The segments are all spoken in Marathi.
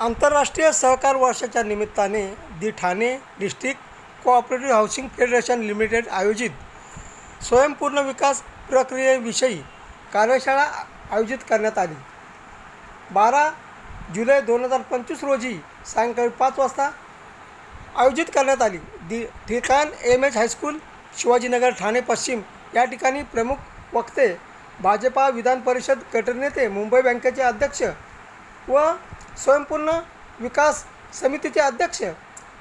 आंतरराष्ट्रीय सहकार वर्षाच्या निमित्ताने the Thane district cooperative housing federation limited आयोजित स्वयंपूर्ण विकास प्रक्रियेविषयी कार्यशाळा आयोजित करण्यात आली. बारा जुलै दोन हजार पंचवीस रोजी सायंकाळी पाच वाजता आयोजित करण्यात आली. दि ठिकाण M H high school Shivajinagar Thane पश्चिम या ठिकाणी प्रमुख वक्ते भाजपा विधान परिषद गटनेते मुंबई बँकेचे अध्यक्ष व स्वयंपूर्ण विकास समितीचे अध्यक्ष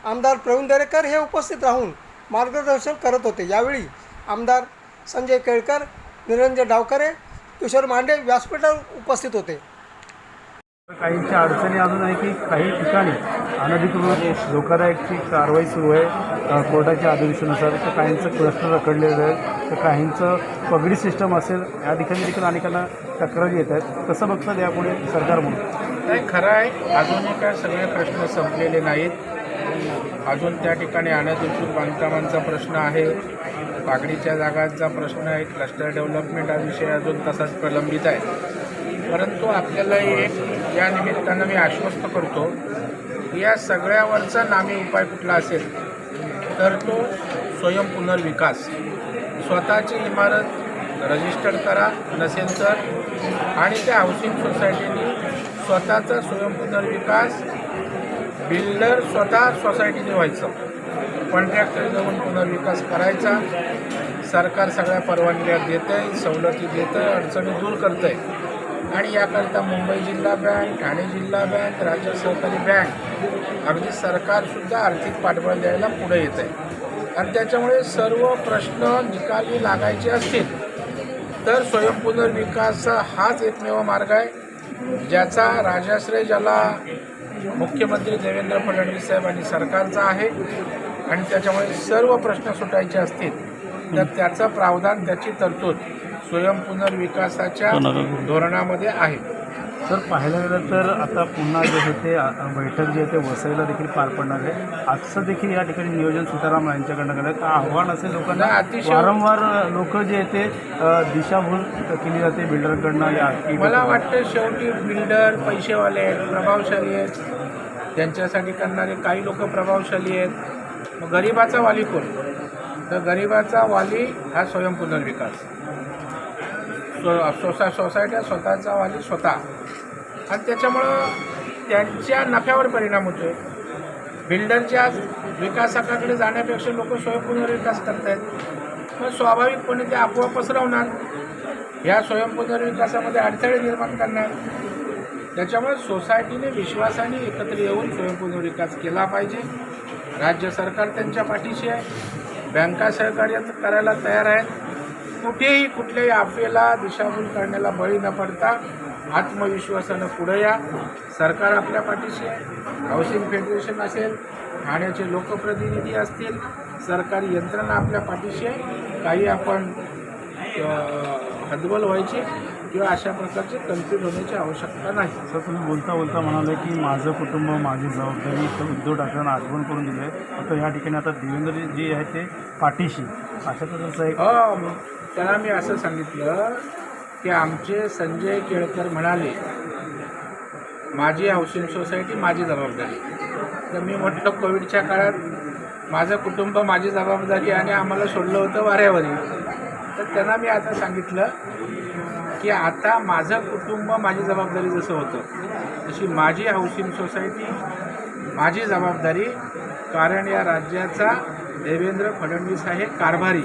आमदार प्रवीण दरेकर हे उपस्थित राहून मार्गदर्शन करत होते. यावेळी आमदार संजय केळकर निरंजन डावकरे किशोर मांडे व्यासपीठावर उपस्थित होते. काहींच्या अडचणी अजून आहे की काही ठिकाणी अनधिकृत धोकादायकची कारवाई सुरू आहे. कोर्टाच्या आदेशानुसार तर काहींचं प्रश्न रखडलेलं आहे. तर काहींचं पगडी सिस्टम असेल या ठिकाणी देखील अनेकांना तक्रारी येत आहेत. कसं बघतात यापुढे सरकार म्हणून? नाही खरं आहे अजूनही काय सगळे प्रश्न संपलेले नाहीत. अजून त्या ठिकाणी अनधिकृत बांधकामांचा प्रश्न आहे. पागडीच्या जागांचा प्रश्न आहे क्लस्टर डेव्हलपमेंट हा विषय अजून तसाच प्रलंबित आहे. परंतु आपल्याला एक या निमित्तानं मी आश्वस्त करतो की या सगळ्यावरचा नामी उपाय कुठला असेल तर तो स्वयंपुनर्विकास स्वतःची इमारत रजिस्टर करा नसेल तर आणि त्या हाऊसिंग सोसायटीनी स्वतःचा स्वयंपुनर्विकास बिल्डर स्वतः सोसायटीने व्हायचं. कॉन्ट्रॅक्टर जाऊन पुनर्विकास करायचा. सरकार सगळ्या परवानग्या देतं आहे सवलती देतं आहे अडचणी दूर करतं आहे आणि याकरता मुंबई जिल्हा बँक ठाणे जिल्हा बँक राज्य सहकारी बँक अगदी सरकारसुद्धा आर्थिक पाठबळ द्यायला पुढे येत आहे आणि त्याच्यामुळे सर्व प्रश्न निकाली लागायचे असतील तर स्वयंपुनर्विकास हाच एकमेव मार्ग आहे. ज्याचा राजाश्रय ज्याला मुख्यमंत्री देवेंद्र फडणवीस साहेब आणि सरकारचा आहे आणि त्याच्यामुळे सर्व प्रश्न सुटायचे असतील तर त्याचं प्रावधान त्याची तरतूद स्वयंपुनर्विकासाच्या धोरणामध्ये आहे. तर पाहायला गेलं तर आता पुन्हा जे आहे ते बैठक जी आहे ते वसईला देखील पार पडणार आहे. आजचं देखील या ठिकाणी नियोजन सीताराम यांच्याकडनं करण्यात आव्हान असेल लोकांना अतिशय- वारंवार लोक जे आहे ते दिशाभूल केली जाते बिल्डरकडनं या मला वाटतं शेवटी बिल्डर पैसेवाले आहेत प्रभावशाली आहेत. त्यांच्यासाठी करणारे काही लोक प्रभावशाली आहेत. मग गरिबाचा वाली कोण? तर गरिबाचा वाली हा स्वयंपुनर्विकास स्व सोसा सोसायट्या स्वतःचा वाली स्वतः. आणि त्याच्यामुळं त्यांच्या नफ्यावर परिणाम होतो आहे बिल्डरच्या विकासाकडे जाण्यापेक्षा लोक स्वयंपुनर्विकास करत आहेत मग स्वाभाविकपणे ते आपोआप पसरवणार. ह्या स्वयंपुनर्विकासामध्ये अडथळे निर्माण करणार. त्याच्यामुळे सोसायटीने विश्वासाने एकत्र येऊन स्वयंपुनर्विकास केला पाहिजे. राज्य सरकार त्यांच्या पाठीशी आहे. बँका सहकार्य करायला तयार आहेत. कुठेही कुठल्याही अफवेला दिशाभूल करण्याला बळी न पडता आत्मविश्वासानं पुढे या. सरकार आपल्या पाठीशी आहे. हाऊसिंग फेडरेशन असेल ठाण्याचे लोकप्रतिनिधी असतील सरकारी यंत्रणा आपल्या पाठीशी आहे. काही आपण हदबल व्हायची. किंवा अशा प्रकारचे कन्फ्यूज होण्याची आवश्यकता नाही. सर तुम्ही बोलता बोलता म्हणाले की माझं कुटुंब माझी जबाबदारी तर उद्धव ठाकरेंना आठवण करून दिली आहे. आता या ठिकाणी आता देवेंद्र जे आहे ते पाठीशी. अशा तसं एक हो त्याला मी असं सांगितलं की आमचे संजय केळकर म्हणाले माझी हाऊसिंग सोसायटी माझी जबाबदारी. तर मी म्हटलं कोविडच्या काळात माझं कुटुंब माझी जबाबदारी आणि आम्हाला सोडलं होतं वाऱ्यावरी. त्यांना मी आता सांगितलं की आता माझं कुटुंब माझी जबाबदारी जसं होतं तशी माझी हाऊसिंग सोसायटी माझी जबाबदारी कारण या राज्याचा देवेंद्र फडणवीस आहे कारभारी.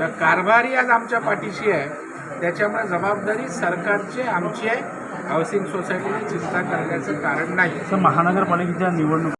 या कारभारी आज आमच्या पाठीशी आहे. त्याच्यामुळे जबाबदारी सरकारची आमची आहे. हाऊसिंग सोसायटीने चिंता करण्याचं कारण नाही. सर महानगरपालिकेच्या निवडणूक